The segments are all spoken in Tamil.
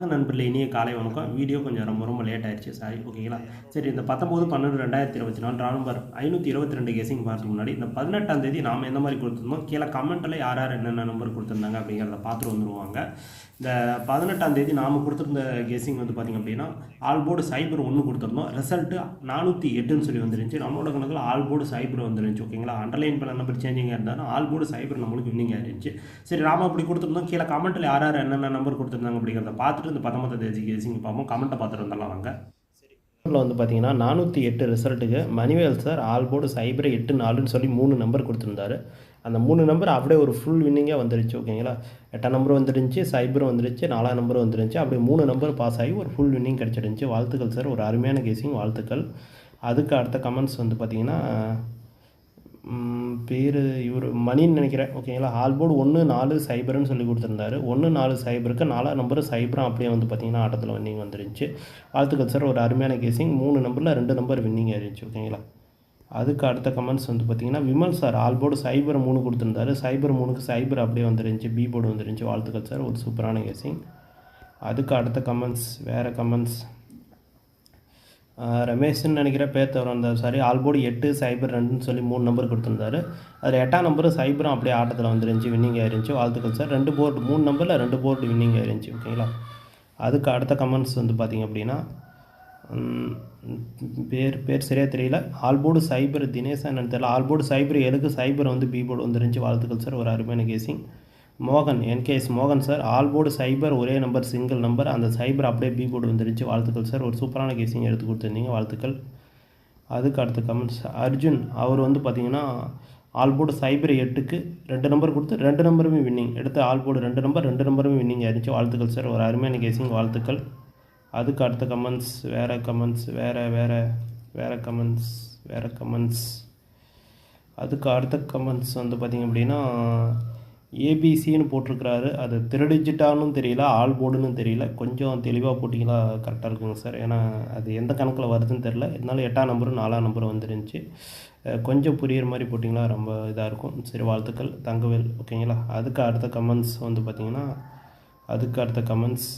நண்பர்களே இனிய காலை வணக்கம். வீடியோ கொஞ்சம் ரொம்ப ரொம்ப லேட் ஆயிடுச்சு சாரி ஓகேங்களா சரி இந்த பத்தொம்போது பன்னெண்டு ரெண்டாயிரத்தி இருபத்தி நாலு நவம்பர் ஐநூற்றி இருபத்தி ரெண்டு கெஸிங் பார்த்து முன்னாடி இந்த பதினெட்டாம் தேதி நாம் எந்த மாதிரி கொடுத்துருந்தோம்? கீழே கமெண்ட்டில் யார் யார் என்னென்ன நம்பர் கொடுத்துருந்தாங்க அப்படிங்கிறத பார்த்துட்டு வந்துருவாங்க. இந்த பதினெட்டாம் தேதி நாம் கொடுத்துருந்த கெஸிங் வந்து பார்த்திங்க அப்படின்னா ஆல்போர்டு சைபர் ஒன்று கொடுத்துருந்தோம். ரிசல்ட்டு நானூற்றி எட்டுன்னு சொல்லி வந்துருந்துச்சு. நம்மளோட கணக்கில் ஆல்போர்டு சைபர் வந்துருந்துச்சு ஓகேங்களா அண்டர்லைன் பண்ண நம்பர் சேஞ்சிங்காக இருந்தாலும் ஆல்போர்டு சைபர் நம்மளுக்கு வின்னிங் ஆயிருந்துச்சு. சரி நாம் அப்படி கொடுத்துருந்தோம். கீழே கமெண்ட்டில் யார் யார் என்னென்ன நம்பர் கொடுத்துருந்தாங்க அப்படிங்கிறத பார்த்துட்டு வந்து பதமத்த தேசி கெஸிங் பார்ப்போம். கமெண்ட்டை பார்த்துட்டு வந்துடலாம் வாங்க. நம்பரில் வந்து பார்த்தீங்கன்னா நானூற்றி எட்டு ரிசல்ட்டுக்கு மணிவேல் சார் ஆல் போர்டு சைபர் எட்டு நாலுன்னு சொல்லி மூணு நம்பர் கொடுத்துருந்தாரு. அந்த மூணு நம்பர் அப்படியே ஒரு ஃபுல் வின்னிங்காக வந்துருச்சு ஓகேங்களா எட்டாம் நம்பர் வந்துருந்துச்சு சைபரும் வந்துருச்சு நாலாம் நம்பரும் வந்துருந்துச்சு. அப்படியே மூணு நம்பர் பாஸ் ஆகி ஒரு ஃபுல் வின்னிங் கிடச்சிருந்துச்சு வாழ்த்துக்கள் சார் ஒரு அருமையான கேசிங் வாழ்த்துக்கள். அதுக்கு அடுத்த கமெண்ட்ஸ் வந்து பார்த்தீங்கன்னா பேர் இவர் மணின்னு நினைக்கிறேன். ஓகேங்களா ஆல்போர்டு ஒன்று நாலு சைபர்னு சொல்லி கொடுத்துருந்தாரு. ஒன்று நாலு சைபருக்கு நாலா நம்பர் சைபரும் அப்படியே வந்து பார்த்தீங்கன்னா ஆட்டத்தில் வின்னிங் வந்துருந்துச்சு வாழ்த்துக்கள் சார் ஒரு அருமையான கேசிங் மூணு நம்பரில் ரெண்டு நம்பர் வின்னிங் ஆயிருந்துச்சு ஓகேங்களா அதுக்கு அடுத்த கமெண்ட்ஸ் வந்து பார்த்தீங்கன்னா விமல் சார் ஆல் போர்டு சைபர் மூணு கொடுத்துருந்தாரு. சைபர் மூணுக்கு சைபர் அப்படியே வந்துருந்துச்சு. பி போர்டு வந்துருந்துச்சு. வாழ்த்துக்கள் சார் ஒரு சூப்பரான கேசிங் அதுக்கு அடுத்த கமெண்ட்ஸ் வேறு கமெண்ட்ஸ் ரமேஷ்னு நினைக்கிற பேர் தவிர வந்தார். சாரி ஆல்போர்டு எட்டு சைபர் ரெண்டுன்னு சொல்லி மூணு நம்பர் கொடுத்துருந்தாரு. அதில் எட்டாம் நம்பரும் சைபரும் அப்படியே ஆட்டத்தில் வந்துருந்துச்சு வின்னிங் ஆயிருந்துச்சு. வாழ்த்துக்கள் சார் ரெண்டு போர்டு மூணு நம்பரில் ரெண்டு போர்டு வின்னிங் ஆயிருந்துச்சு ஓகேங்களா அதுக்கு அடுத்த கமெண்ட்ஸ் வந்து பார்த்திங்க அப்படின்னா பேர் பேர் சரியாக தெரியல. ஆல்போர்டு சைபர் தினேசன் என்னன்னு தெரியல. ஆல்போர்டு சைபர் எழுக்கு சைபர் வந்து பி போர்டு வந்துருந்துச்சு? வாழ்த்துக்கள் சார் ஒரு அருமையான கேசிங் மோகன் என்கேஎஸ் மோகன் சார். ஆல் போர்டு சைபர் ஒரே நம்பர் சிங்கிள் நம்பர். அந்த சைபர் அப்படியே பி போர்டு வந்துருச்சு. வாழ்த்துக்கள் சார். ஒரு சூப்பரான கேசிங் எடுத்து கொடுத்துருந்தீங்க. வாழ்த்துக்கள். அதுக்கு அடுத்த கமெண்ட்ஸ் அர்ஜுன் அவர் வந்து பார்த்தீங்கன்னா ஆல் போர்டு சைபர் எட்டுக்கு ரெண்டு நம்பர் கொடுத்து ரெண்டு நம்பருமே வின்னிங் எடுத்து ஆல் போர்டு ரெண்டு நம்பர் ரெண்டு நம்பருமே வின்னிங் ஆயிருந்துச்சு வாழ்த்துக்கள் சார். ஒரு அருமையான கேசிங் வாழ்த்துக்கள். அதுக்கு அடுத்த கமெண்ட்ஸ் வேறு கமெண்ட்ஸ் வேறு வேறு வேறு கமெண்ட்ஸ் வேறு கமெண்ட்ஸ் அதுக்கு அடுத்த கமெண்ட்ஸ் வந்து பார்த்திங்க அப்படின்னா ஏபிசின்னு போட்டிருக்கிறாரு. அது திருடிஜிட்டானும் தெரியல ஆல் போர்டுன்னு தெரியல. கொஞ்சம் தெளிவாக போட்டிங்களா? கரெக்டாக இருக்குங்க சார் ஏன்னா அது எந்த கணக்கில் வருதுன்னு தெரில இருந்தாலும் எட்டாம் நம்பரும் நாலாம் நம்பரும் வந்துருந்துச்சு. கொஞ்சம் புரியுற மாதிரி போட்டிங்களா? ரொம்ப இதாக இருக்கும். சரி வாழ்த்துக்கள். தங்கவேல் ஓகேங்களா அதுக்கு அடுத்த கமெண்ட்ஸ் வந்து பார்த்திங்கன்னா அதுக்கு அடுத்த கமெண்ட்ஸ்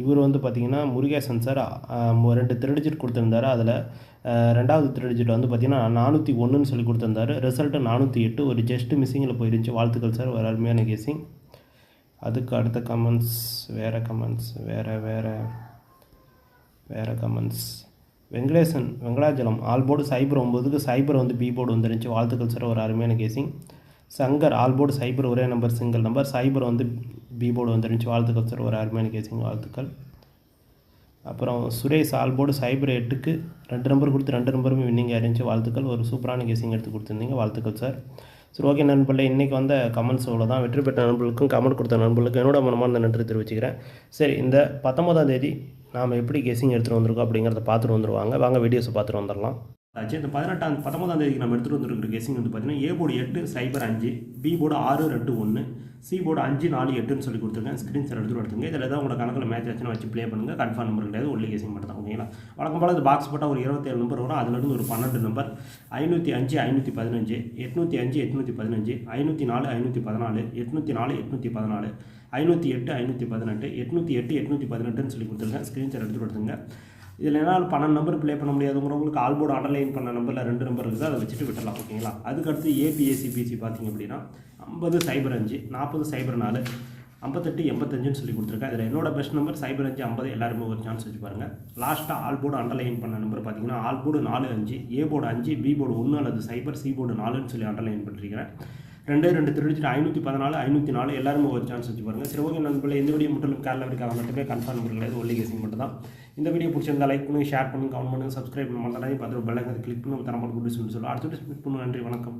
இவர் வந்து பார்த்திங்கன்னா முருகேசன் சார் ரெண்டு திருடிஜிட் கொடுத்துருந்தாரு. அதில் ரெண்டாவது திருடிஜிட் வந்து பார்த்திங்கன்னா நானூற்றி ஒன்றுன்னு சொல்லி கொடுத்துருந்தாரு. ரிசல்ட்டு நானூற்றி எட்டு. ஒரு ஜஸ்ட்டு மிஸ்ஸிங்கில் போயிருந்துச்சு. வாழ்த்துக்கள் சார். ஒரு அருமையான கேசிங் அதுக்கு அடுத்த கமெண்ட்ஸ் வேறு கமெண்ட்ஸ் வேறு வேறு வேறு comments Venkatesan Venkatachalam all board சைபர் ஒம்பதுக்கு சைபர் வந்து பி போர்டு வந்துருந்துச்சு. வாழ்த்துக்கள் சார். ஒரு அருமையான கேசிங் சங்கர் ஆல் போர்டு சைபர் ஒரே நம்பர் சிங்கிள் நம்பர் சைபர் வந்து பி போர்டு வந்துருந்துச்சு வாழ்த்துக்கள் சார் ஒரு அருமையான கேசிங் வாழ்த்துக்கள். அப்புறம் சுரேஷ் ஆல் போர்டு சைபர் எட்டுக்கு ரெண்டு நம்பர் கொடுத்து ரெண்டு நம்பருமே வின்னிங்காக இருந்துச்சு வாழ்த்துக்கள். ஒரு சூப்பரான கேசிங் எடுத்து கொடுத்துருந்தீங்க. வாழ்த்துக்கள் சார் சரி ஓகே நண்பர்களே. இன்றைக்கி வந்த கமெண்ட்ஸ் அவ்வளோ தான் வெற்றி பெற்ற நண்பர்களுக்கும் கமெண்ட் கொடுத்த நண்பர்களுக்கும் என்னோட மனமார்ந்த நன்றி தெரிவிச்சுக்கிறேன். சரி இந்த பத்தொன்பதாம் தேதி நாம் எப்படி கெஸிங் எடுத்துகிட்டு வந்திருக்கோம் அப்படிங்கிறத பார்த்துட்டு வந்துருவாங்க. வாங்க வீடியோஸை பார்த்துட்டு வந்துடலாம் ஆச்சு இந்த பதினெட்டாம் பத்தொன்பதாம் தேதிக்கு நம்ம எடுத்துகிட்டு வந்துருக்கிற கெஸிங் வந்து பார்த்தீங்கன்னா ஏ போர்டு எட்டு சைபர் அஞ்சு பி போர்டு ஆறு ரெண்டு ஒன்று சி போர்டு அஞ்சு நாலு எட்டுன்னு சொல்லி கொடுத்துருக்கேன். ஸ்க்ரீன் ஷாட் எடுத்துகிட்டு எடுத்துங்க இதில் தான் உங்களோட கணக்கில் மேட்ச் ஆச்சுன்னு வச்சு ப்ளே பண்ணுங்கள் கன்ஃபார்ம் நம்பர் கிடையாது ஒன்லி கெஸிங் மட்டும் தான் ஓகேங்களா வழக்கம் போல் அது பாக்ஸ் போட்டால் ஒரு இருபத்தேழு நம்பர் வரும். அதுலேருந்து ஒரு பன்னெண்டு நம்பர் ஐநூற்றி அஞ்சு ஐநூற்றி பதினஞ்சு எட்நூற்றி அஞ்சு எட்நூற்றி பதினஞ்சு ஐநூற்றி நாலு ஐநூற்றி பதினாலு எட்நூற்றி நாலு எட்நூற்றி பதினாலு ஐநூற்றி எட்டு ஐநூற்றி பதினெட்டு எட்நூற்றி எட்டு எட்நூற்றி பதினெட்டுன்னு சொல்லி கொடுத்துருக்கேன். ஸ்க்ரீன் ஷாட் எடுத்துகிட்டு எடுத்துங்க இதில் என்ன பன்னெண்டு நம்பர் ப்ளே பண்ண முடியாதவங்களுக்கு ஆல்போர்டு அண்டர்லைன் பண்ண நம்பரில் ரெண்டு நம்பர் இருக்குது அதை வச்சுட்டு விட்டுடலாம் ஓகேங்களா அதுக்கடுத்து ஏபிஎஸ்சிபிசி பார்த்தீங்க அப்படின்னா ஐம்பது சைபர் அஞ்சு நாற்பது சைபர் நாலு ஐம்பத்தெட்டு எண்பத்தஞ்சுன்னு சொல்லி கொடுத்துருக்கேன். இதில் என்னோட பெஸ்ட் நம்பர் சைபர் அஞ்சு ஐம்பது எல்லாருமே ஒரு சான்ஸ் வச்சு பாருங்கள் லாஸ்ட்டாக ஆல் போர்டு அண்டர்லைன் பண்ண நம்பர் பார்த்தீங்கன்னா ஆல் போர்டு நாலு அஞ்சு ஏ போர்டு அஞ்சு பி போர்டு ஒன்று அல்லது சைபர் சி போர்டு நாலுன்னு சொல்லி அண்டர்லைன் பண்ணிருக்கிறேன். ரெண்டே ரெண்டு திருடிச்சிட்டு ஐநூற்றி பதினாலு ஐநூற்றி நாலு எல்லாருமே ஒரு சான்ஸ் வச்சு பாருங்கள் சரி ஓகே நண்பர்களே இந்த வீடியோ மட்டும் கேரளா வரைக்கும் மட்டுமே கன்ஃபார்ம் கிடையாது ஒல்லி கேசிங் மட்டும் தான் இந்த வீடியோ பிடிச்சிருந்தா லைக் பண்ணுங்கள் ஷேர் பண்ணுங்கள் கமெண்ட் பண்ணுங்கள் சப்ஸ்கிரைப் பண்ண மாட்டேன் பார்த்து பெல் கிளிக் பண்ணி தரமாட்டு குட் சொல்லி. அடுத்த வீடியோ பண்ணுங்க நன்றி வணக்கம்.